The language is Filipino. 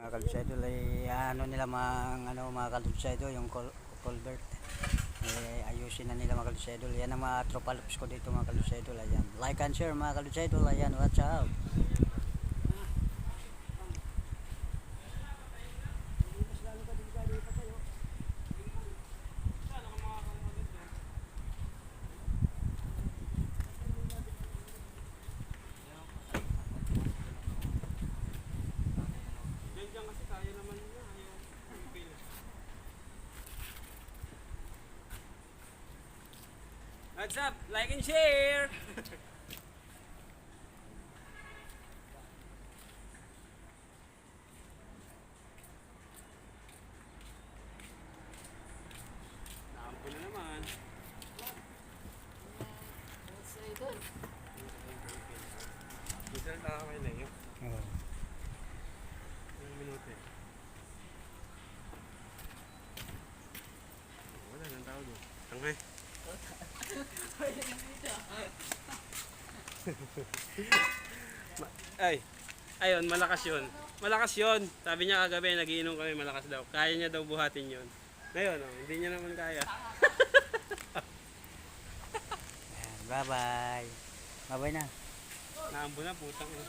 Mga kalutsyado, ay ano nila mga, ano, mga kalutsyado, yung col culvert. Eh, ayusin na nila mga kalutsyado. Yan ang mga tropa ko dito mga kalutsyado. Ayan. Like and share mga kalutsyado. Ayan, watch out. Diyan kasi kaya naman niya. Ayaw. Pipil. What's up? Like and share! Naampo na naman. Minsan lang kayo na yun. Oh. Ilang minuto eh. Wala nang tao doon. Tangay. Ay, ayun, malakas yun. Malakas yun. Sabi niya kagabi, nagiinom kami, malakas daw. Kaya niya daw buhatin yun. Ngayon, oh, hindi niya naman kaya. Ayan, bye-bye. Bye-bye na. Naambo na, putang. eh.